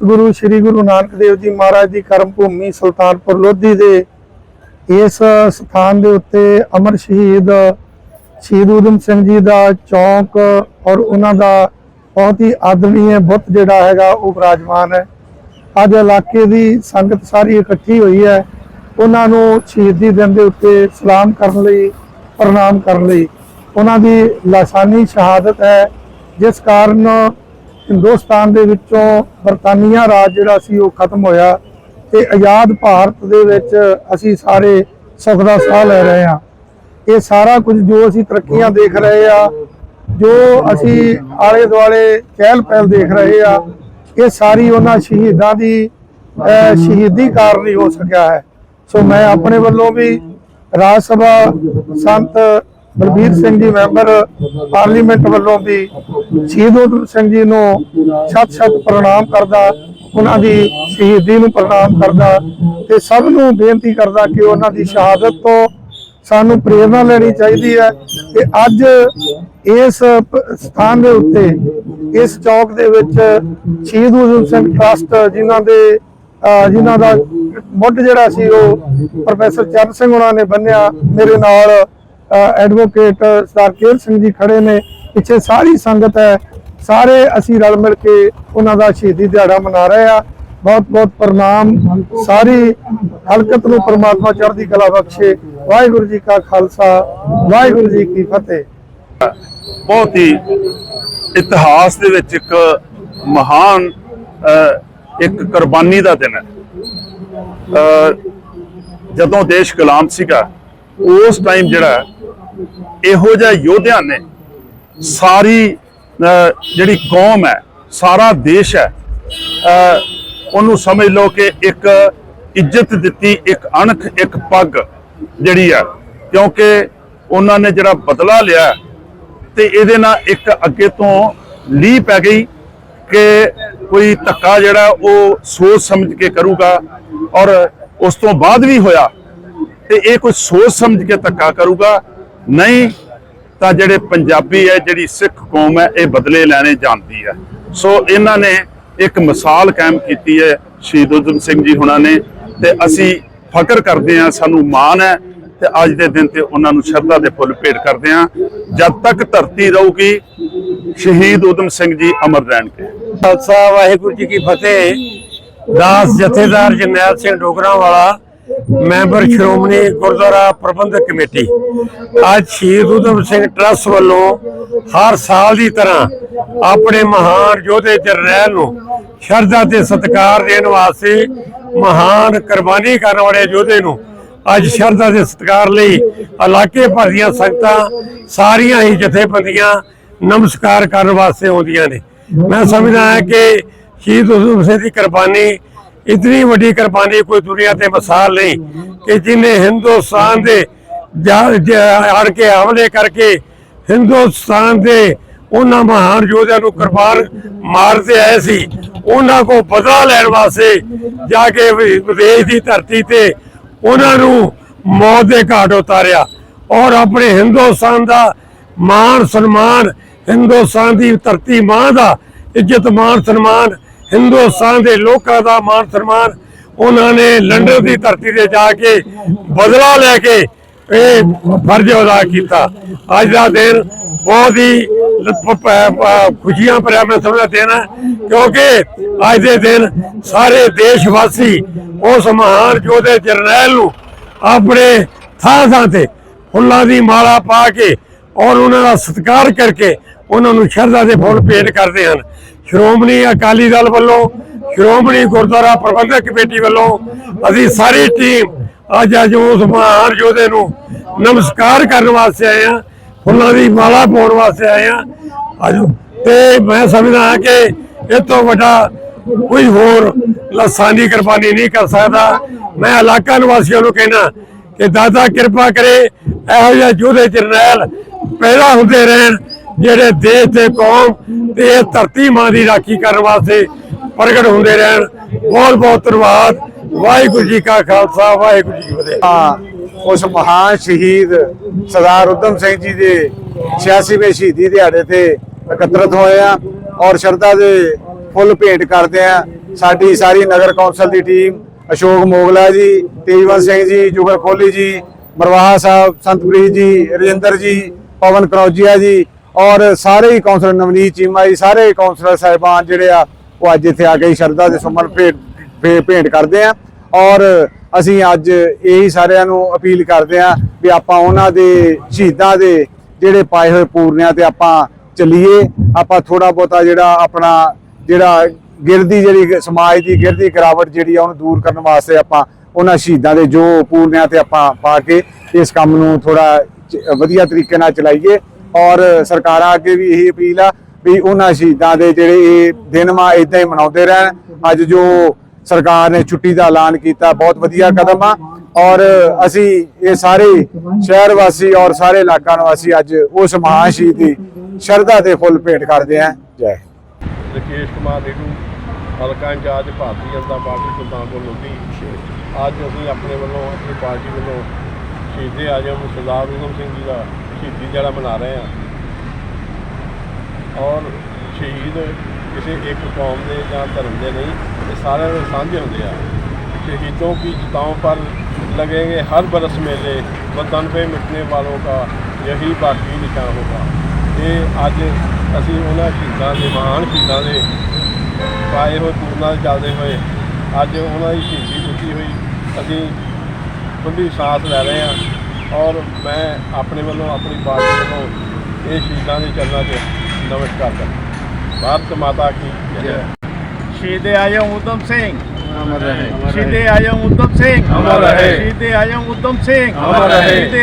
ਸਤਿਗੁਰੂ ਸ੍ਰੀ ਗੁਰੂ ਨਾਨਕ ਦੇਵ ਜੀ ਮਹਾਰਾਜ ਦੀ ਕਰਮ ਭੂਮੀ ਸੁਲਤਾਨਪੁਰ ਲੋਧੀ ਦੇ ਇਸ ਸਥਾਨ ਦੇ ਉੱਤੇ ਅਮਰ ਸ਼ਹੀਦ ਸ਼ਹੀਦ ਊਧਮ ਸਿੰਘ ਜੀ ਦਾ ਚੌਂਕ ਔਰ ਉਹਨਾਂ ਦਾ ਬਹੁਤ ਹੀ ਆਦਰਣੀय ਬੁੱਤ ਜਿਹੜਾ ਹੈਗਾ ਉਹ ਵਿਰਾਜਮਾਨ ਹੈ। ਅੱਜ ਇਲਾਕੇ ਦੀ ਸੰਗਤ ਸਾਰੀ ਇਕੱਠੀ ਹੋਈ ਹੈ। ਉਹਨਾਂ ਨੂੰ ਸ਼ਹੀਦੀ ਦਿਨ ਦੇ ਉੱਤੇ ਸਲਾਮ ਕਰਨ ਲਈ, ਪ੍ਰਣਾਮ ਕਰਨ ਲਈ। ਉਹਨਾਂ ਦੀ ਲਾਸਾਨੀ ਸ਼ਹਾਦਤ ਹੈ, ਜਿਸ ਕਾਰਨ ਹਿੰਦੁਸਤਾਨ ਦੇ ਵਿੱਚੋਂ ਬਰਤਾਨੀਆ ਰਾਜ ਜਿਹੜਾ ਸੀ ਉਹ ਖਤਮ ਹੋਇਆ ਤੇ ਆਜ਼ਾਦ ਭਾਰਤ ਦੇ ਵਿੱਚ ਅਸੀਂ ਸਾਰੇ ਸੁੱਖ ਦਾ ਸਾਹ ਲੈ ਰਹੇ ਹਾਂ। ਇਹ ਸਾਰਾ ਕੁਝ ਜੋ ਅਸੀਂ ਤਰੱਕੀਆਂ ਦੇਖ ਰਹੇ ਆ ਜੋ ਅਸੀਂ ਆਲੇ ਦੁਆਲੇ ਚਹਿਲ ਪਹਿਲ ਦੇਖ ਰਹੇ ਆ ਇਹ ਸਾਰੀ ਉਹਨਾਂ ਸ਼ਹੀਦਾਂ ਦੀ ਸ਼ਹੀਦੀ ਕਾਰਨ ਹੀ ਹੋ ਸਕਿਆ ਹੈ। ਸੋ ਮੈਂ ਆਪਣੇ ਵੱਲੋਂ ਵੀ ਰਾਜ ਸਭਾ ਸੰਤ ਬਲਬੀਰ ਸਿੰਘ ਜੀ ਮੈਂਬਰ ਪਾਰਲੀਮੈਂਟ ਵੱਲੋਂ ਵੀ ਸ਼ਹੀਦ ਊਧਮ ਸਿੰਘ ਜੀ ਨੂੰ ਛੱਤ ਛੱਤ ਪ੍ਰਣਾਮ ਕਰਦਾ, ਉਹਨਾਂ ਦੀ ਸ਼ਹੀਦੀ ਨੂੰ ਪ੍ਰਣਾਮ ਕਰਦਾ ਤੇ ਸਭ ਨੂੰ ਬੇਨਤੀ ਕਰਦਾ ਕਿ ਉਹਨਾਂ ਦੀ ਸ਼ਹਾਦਤ ਤੋਂ ਸਾਨੂੰ ਪ੍ਰੇਰਣਾ ਲੈਣੀ ਚਾਹੀਦੀ ਹੈ ਤੇ ਅੱਜ ਇਸ ਸਥਾਨ ਦੇ ਉੱਤੇ, ਇਸ ਚੌਕ ਦੇ ਵਿੱਚ ਸ਼ਹੀਦ ਊਧਮ ਸਿੰਘ ਟਰਸਟ ਜਿਨ੍ਹਾਂ ਦੇ ਅਹ ਜਿਨ੍ਹਾਂ ਦਾ ਮੁੱਢ ਜਿਹੜਾ ਸੀ ਉਹ ਪ੍ਰੋਫੈਸਰ ਚਰਨ ਸਿੰਘ ਉਹਨਾਂ ਨੇ ਬੰਨਿਆ, ਮੇਰੇ ਨਾਲ ਐਡਵੋਕੇਟ ਸਰਦਾਰ ਕੇਰ ਸਿੰਘ ਜੀ ਖੜੇ ਨੇ। ਪਿੱਛੇ ਸਾਰੀ ਸੰਗਤ ਹੈ। ਸਾਰੇ ਅਸੀਂ ਰਲ ਮਿਲ ਕੇ ਉਹਨਾਂ ਦਾ ਸ਼ਹੀਦੀ ਦਿਹਾੜਾ ਮਨਾ ਰਹੇ ਆ ਬਹੁਤ ਬਹੁਤ ਪ੍ਰਣਾਮ। ਸਾਰੀ ਹਲਕਤ ਨੂੰ ਪ੍ਰਮਾਤਮਾ ਚੜ੍ਹਦੀ ਕਲਾ ਬਖਸ਼ੇ। ਵਾਹਿਗੁਰੂ ਜੀ ਕਾ ਖਾਲਸਾ ਵਾਹਿਗੁਰੂ ਜੀ ਕੀ ਫਤਿਹ। ਬਹੁਤ ਹੀ ਇਤਿਹਾਸ ਦੇ ਵਿੱਚ ਇੱਕ ਮਹਾਨ ਇੱਕ ਕੁਰਬਾਨੀ ਦਾ ਦਿਨ ਹੈ। ਅ, ਜਦੋਂ ਦੇਸ਼ ਗੁਲਾਮ ਸੀਗਾ ਉਸ ਟਾਈਮ ਜਿਹੜਾ ਇਹੋ ਜਿਹੇ ਯੋਧਿਆਂ ਨੇ ਸਾਰੀ ਜਿਹੜੀ ਕੌਮ ਹੈ, ਸਾਰਾ ਦੇਸ਼ ਹੈ ਉਹਨੂੰ ਸਮਝ ਲਓ ਕਿ ਇੱਕ ਇੱਜ਼ਤ ਦਿੱਤੀ, ਇੱਕ ਅਣਖ, ਇੱਕ ਪੱਗ ਜਿਹੜੀ ਆ ਕਿਉਂਕਿ ਉਹਨਾਂ ਨੇ ਜਿਹੜਾ ਬਦਲਾ ਲਿਆ ਤੇ ਇਹਦੇ ਨਾਲ ਇੱਕ ਅੱਗੇ ਤੋਂ ਲੀਹ ਪੈ ਗਈ ਕਿ ਕੋਈ ਧੱਕਾ ਜਿਹੜਾ ਉਹ ਸੋਚ ਸਮਝ ਕੇ ਕਰੂਗਾ ਔਰ ਉਸ ਤੋਂ ਬਾਅਦ ਵੀ ਹੋਇਆ ਤੇ ਇਹ ਕੋਈ ਸੋਚ ਸਮਝ ਕੇ ਧੱਕਾ ਕਰੂਗਾ ਨਹੀਂ, ਤਾਂ ਜਿਹੜੇ ਪੰਜਾਬੀ ਹੈ, ਜਿਹੜੀ ਸਿੱਖ ਕੌਮ ਹੈ, ਇਹ ਬਦਲੇ ਲੈਣੇ ਜਾਣਦੀ ਹੈ। ਸੋ ਇਹਨਾਂ ਨੇ ਇੱਕ ਮਿਸਾਲ ਕਾਇਮ ਕੀਤੀ ਹੈ ਸ਼ਹੀਦ ਊਧਮ ਸਿੰਘ ਜੀ ਹੁਣਾਂ ਨੇ ਤੇ ਅਸੀਂ ਫਖਰ ਕਰਦੇ ਹਾਂ, ਸਾਨੂੰ ਮਾਣ ਹੈ ਤੇ ਅੱਜ ਦੇ ਦਿਨ ਤੇ ਉਹਨਾਂ ਨੂੰ ਸ਼ਰਧਾ ਦੇ ਫੁੱਲ ਭੇਟ ਕਰਦੇ ਹਾਂ। ਜਦ ਤੱਕ ਧਰਤੀ ਰਹੂਗੀ, ਸ਼ਹੀਦ ਊਧਮ ਸਿੰਘ ਜੀ ਅਮਰ ਰਹਿਣਗੇ। ਖਾਲਸਾ ਵਾਹਿਗੁਰੂ ਜੀ ਕੀ ਫਤਿਹ। ਦਾਸ ਜਥੇਦਾਰ ਜਰਨੈਲ ਸਿੰਘ ਡੋਗਰਾ ਵਾਲਾ ਮੈਂਬਰ ਸ਼੍ਰੋਮਣੀ ਗੁਰਦੁਆਰਾ ਪ੍ਰਬੰਧਕ ਕਮੇਟੀ। ਅੱਜ ਸ਼ਹੀਦ ਊਧਮ ਸਿੰਘ ਟਰੱਸਟ ਵੱਲੋਂ ਹਰ ਸਾਲ ਦੀ ਤਰ੍ਹਾਂ ਆਪਣੇ ਮਹਾਨ ਯੋਧੇ ਜਰਨੈਲ ਨੂੰ ਸ਼ਰਧਾ ਤੇ ਸਤਿਕਾਰ ਦੇਣ ਵਾਸਤੇ ਮਹਾਨ ਕੁਰਬਾਨੀ ਕਰਨ ਵਾਲੇ ਯੋਧੇ ਨੂੰ ਅੱਜ ਸ਼ਰਧਾ ਦੇ ਸਤਿਕਾਰ ਲਈ ਇਲਾਕੇ ਭਰ ਦੀਆਂ ਸੰਗਤਾਂ ਸਾਰੀਆਂ ਹੀ ਜਥੇਬੰਦੀਆਂ ਨਮਸਕਾਰ ਕਰਨ ਵਾਸਤੇ ਆਉਂਦੀਆਂ ਨੇ। ਮੈਂ ਸਮਝਦਾ ਹਾਂ ਕਿ ਸ਼ਹੀਦ ਊਧਮ ਸਿੰਘ ਦੀ ਕੁਰਬਾਨੀ ਇਤਨੀ ਵੱਡੀ ਕੁਰਬਾਨੀ ਕੋਈ ਦੁਨੀਆ ਤੇ ਮਿਸਾਲ ਨਹੀਂ ਕਿ ਜਿਨੇ ਹਿੰਦੁਸਤਾਨ ਦੇ ਜਾ- ਕੇ ਹਮਲੇ ਕਰਕੇ ਹਿੰਦੁਸਤਾਨ ਦੇ ਉਹਨਾਂ ਮਹਾਨ ਯੋਧਿਆਂ ਨੂੰ ਕੁਰਬਾਨ ਮਾਰਦੇ ਆਏ ਸੀ, ਉਹਨਾਂ ਕੋ ਬਦਲਾ ਲੈਣ ਵਾਸਤੇ ਜਾ ਕੇ ਵਿਦੇਸ਼ ਦੀ ਧਰਤੀ ਤੇ ਉਹਨਾਂ ਨੂੰ ਮੌਤ ਦੇ ਘਾਟ ਉਤਾਰਿਆ ਔਰ ਆਪਣੇ ਹਿੰਦੁਸਤਾਨ ਦਾ ਮਾਣ ਸਨਮਾਨ, ਹਿੰਦੁਸਤਾਨ ਦੀ ਧਰਤੀ ਮਾਂ ਦਾ ਇੱਜ਼ਤ ਮਾਨ ਸਨਮਾਨ ਹਿੰਦੁਸਤਾਨ ਦੇ ਲੋਕਾਂ ਦਾ ਮਾਣ ਸਨਮਾਨ ਉਹਨਾਂ ਨੇ ਲੰਡਨ ਦੀ ਧਰਤੀ ਤੇ ਜਾ ਕੇ ਬਦਲਾ ਲੈ ਕੇ ਇਹ ਫਰਜ਼ ਅਦਾ ਕੀਤਾ। ਅੱਜ ਦਾ ਦਿਨ ਬਹੁਤ ਹੀ ਖੁਸ਼ੀਆਂ ਭਰਿਆ ਮੈਂ ਸਮਝਦਾ ਦਿਨ ਹੈ, ਕਿਉਂਕਿ ਅੱਜ ਦੇ ਦਿਨ ਸਾਰੇ ਦੇਸ਼ ਵਾਸੀ ਉਸ ਮਹਾਨ ਯੋਧੇ ਜਰਨੈਲ ਨੂੰ ਆਪਣੇ ਥਾਂ ਥਾਂ ਤੇ ਫੁੱਲਾਂ ਦੀ ਮਾਲਾ ਪਾ ਕੇ ਔਰ ਉਹਨਾਂ ਦਾ ਸਤਿਕਾਰ ਕਰਕੇ ਉਹਨਾਂ ਨੂੰ ਸ਼ਰਧਾ ਦੇ ਫੁੱਲ ਭੇਟ ਕਰਦੇ ਹਨ। ਸ਼੍ਰੋਮਣੀ ਅਕਾਲੀ ਦਲ ਵੱਲੋਂ, ਸ਼੍ਰੋਮਣੀ ਗੁਰਦੁਆਰਾ ਪ੍ਰਬੰਧਕ ਕਮੇਟੀ ਵੱਲੋਂ ਅਸੀਂ ਸਾਰੀ ਟੀਮ ਅੱਜ ਅੱਜ ਉਸ ਮਹਾਨ ਯੋਧੇ ਨੂੰ ਨਮਸਕਾਰ ਕਰਨ ਵਾਸਤੇ ਆਏ ਹਾਂ, ਫੁੱਲਾਂ ਦੀ ਮਾਲਾ ਪਾਉਣ ਵਾਸਤੇ ਆਏ ਹਾਂ। ਆਜੋ ਤੇ ਮੈਂ ਸਮਝਦਾ ਹਾਂ ਕਿ ਇਹ ਤੋਂ ਵੱਡਾ ਕੋਈ ਹੋਰ ਲਸਾਨੀ ਕੁਰਬਾਨੀ ਨਹੀਂ ਕਰ ਸਕਦਾ। ਮੈਂ ਇਲਾਕਾ ਨਿਵਾਸੀਆਂ ਨੂੰ ਕਹਿਣਾ ਕਿ ਦਾਦਾ ਕਿਰਪਾ ਕਰੇ, ਇਹੋ ਜਿਹੇ ਯੋਧੇ ਜਰਨੈਲ ਪੈਦਾ ਹੁੰਦੇ ਰਹਿਣ ਜਿਹੜੇ ਦੇਸ਼ ਤੇ ਕੌਮ ਤੇ ਇਹ ਧਰਤੀ ਮਾਂ ਦੀ ਰਾਖੀ ਕਰਨ ਵਾਸਤੇ ਪ੍ਰਗਟ ਹੁੰਦੇ ਰਹਿਣ। ਬਹੁਤ ਬਹੁਤ ਧੰਨਵਾਦ। ਵਾਹਿਗੁਰੂ ਜੀ ਕਾ ਖਾਲਸਾ, ਵਾਹਿਗੁਰੂ ਜੀ ਕੀ ਫਤਿਹ। ਉਸ ਮਹਾਨ ਸ਼ਹੀਦ ਸਰਦਾਰ ਉਦਮ ਸਿੰਘ ਜੀ ਦੇ 86ਵੇਂ ਸ਼ਹੀਦੀ ਦਿਹਾੜੇ ਤੇ ਇਕੱਤਰਤ ਹੋਏ ਆ ਔਰ ਸ਼ਰਧਾ ਦੇ ਫੁੱਲ ਭੇਟ ਕਰਦੇ ਆ। ਸਾਡੀ ਸਾਰੀ ਨਗਰ ਕੌਂਸਲ ਦੀ ਟੀਮ, ਅਸ਼ੋਕ ਮੋਗਲਾ ਜੀ, ਤੇਜਵੰਤ ਸਿੰਘ ਜੀ, ਜੁਗਲ ਕੋਹਲੀ ਜੀ, ਮਰਵਾਹਾ ਸਾਹਿਬ, ਸੰਤਪ੍ਰੀਤ ਜੀ, ਰਜਿੰਦਰ ਜੀ, ਪਵਨ ਕਰੌਜੀਆ ਜੀ ਔਰ ਸਾਰੇ ਹੀ ਕੌਂਸਲਰ ਨਵਨੀਤ ਚੀਮਾ ਜੀ, ਸਾਰੇ ਕੌਂਸਲਰ ਸਾਹਿਬਾਨ ਜਿਹੜੇ ਆ, ਉਹ ਅੱਜ ਇੱਥੇ ਆ ਕੇ ਸ਼ਰਧਾ ਦੇ ਸੁਮਨ ਭੇਟ, ਭੇ- ਭੇਂਟ ਕਰਦੇ ਆ। ਔਰ ਅਸੀਂ ਅੱਜ ਇਹੀ ਸਾਰਿਆਂ ਨੂੰ ਅਪੀਲ ਕਰਦੇ ਆ ਵੀ ਆਪਾਂ ਉਹਨਾਂ ਦੇ ਸ਼ਹੀਦਾਂ ਦੇ ਜਿਹੜੇ ਪਾਏ ਹੋਏ ਪੂਰਨਿਆਂ ਤੇ ਆਪਾਂ ਚੱਲੀਏ। ਆਪਾਂ ਥੋੜਾ ਬਹੁਤਾ ਜਿਹੜਾ ਆਪਣਾ, ਜਿਹੜਾ ਗਿਰਦੀ ਜਿਹੜੀ ਸਮਾਜ ਦੀ ਗਿਰਦੀ ਗਿਰਾਵਟ ਜਿਹੜੀ ਆ, ਉਹਨੂੰ ਦੂਰ ਕਰਨ ਵਾਸਤੇ ਆਪਾਂ ਉਹਨਾਂ ਸ਼ਹੀਦਾਂ ਦੇ ਜੋ ਪੂਰਨਿਆਂ ਤੇ ਆਪਾਂ ਪਾ ਕੇ ਇਸ ਕੰਮ ਨੂੰ ਥੋੜਾ ਵਧੀਆ ਤਰੀਕੇ ਨਾਲ ਚਲਾਈਏ। ਔਰ ਸਰਕਾਰਾਂ ਅੱਗੇ ਵੀ ਇਹੀ ਅਪੀਲ ਆ ਵੀ ਉਹਨਾਂ ਸ਼ਹੀਦਾਂ ਦੇ ਜਿਹੜੇ ਇਹ ਦਿਨ ਵਾ ਇਦਾਂ ਹੀ ਮਨਾਉਂਦੇ ਰਹਿਣ। ਅੱਜ ਜੋ ਸਰਕਾਰ ਨੇ ਛੁੱਟੀ ਦਾ ਐਲਾਨ ਕੀਤਾ, ਬਹੁਤ ਵਧੀਆ ਕਦਮ ਆ। ਔਰ ਅਸੀਂ ਇਹ ਸਾਰੇ ਸ਼ਹਿਰ ਵਾਸੀ ਔਰ ਸਾਰੇ ਇਲਾਕਾ ਨਿਵਾਸੀ ਅੱਜ ਉਸ ਮਹਾਨ ਸ਼ਹੀਦ ਦੀ ਸ਼ਰਧਾ ਦੇ ਫੁੱਲ ਭੇਟ ਕਰਦੇ ਆ। ਜੈ ਰਕੇਸ਼ ਕੁਮਾਰ ਰੇਡੂ ਹਲਕਾ ਇੰਚਾਰਜ ਭਾਰਤੀ ਜਨਤਾ ਪਾਰਟੀ, ਸੁਲਤਾਨਪੁਰ ਲੋਧੀ। ਅੱਜ ਅਸੀਂ ਆਪਣੇ ਵੱਲੋਂ, ਆਪਣੀ ਪਾਰਟੀ ਵੱਲੋਂ ਸ਼ਹੀਦੇ ਆਜਮ ਸਰਦਾਰ ਊਧਮ ਸਿੰਘ ਜੀ ਦਾ। ਸ਼ਹੀਦੀ ਦਿਹਾੜਾ ਮਨਾ ਰਹੇ ਹਾਂ ਔਰ ਸ਼ਹੀਦ ਕਿਸੇ ਇੱਕ ਕੌਮ ਦੇ ਜਾਂ ਧਰਮ ਦੇ ਨਹੀਂ ਇਹ ਸਾਰਿਆਂ ਦੇ ਸਾਂਝੇ ਹੁੰਦੇ ਆ शहीदों की चिताओं पर लगेंगे हर बरस मेले वतन पे मिटने वालों का यही बाकी निशान होगा ਇਹ ਅੱਜ ਅਸੀਂ ਉਹਨਾਂ ਸ਼ਹੀਦਾਂ ਦੇ ਮਹਾਨ ਸ਼ਹੀਦਾਂ ਦੇ ਪਾਏ ਹੋਏ ਪੂਰਨਾਂ ਦੇ ਚੱਲਦੇ ਹੋਏ ਅੱਜ ਉਹਨਾਂ ਦੀ ਸ਼ਹੀਦੀ ਦਿੱਤੀ ਹੋਈ ਅਸੀਂ ਖੁੱਲੀ ਸਾਥ ਲੈ ਰਹੇ ਹਾਂ ਔਰ ਮੈਂ ਆਪਣੇ ਵੱਲੋਂ ਆਪਣੀ ਪਾਰਟੀ ਵੱਲੋਂ ਇਹ ਸ਼ਹੀਦਾਂ ਦੇ ਚਰਨਾਂ 'ਚ ਨਮਸਕਾਰ ਕਰਦਾ ਭਾਰਤ ਮਾਤਾ ਕੀ ਜੈ। ਸ਼ਹੀਦ ਆਜਮ ਉਦਮ ਸਿੰਘ। ਸ਼ਹੀਦ ਆਜਮ ਉਦਮ ਸਿੰਘ। ਅਮਰ ਰਹੇ। ਸ਼ਹੀਦ ਆਜਮ ਉਦਮ ਸਿੰਘ। ਅਮਰ ਰਹੇ। ਸ਼ਹੀਦ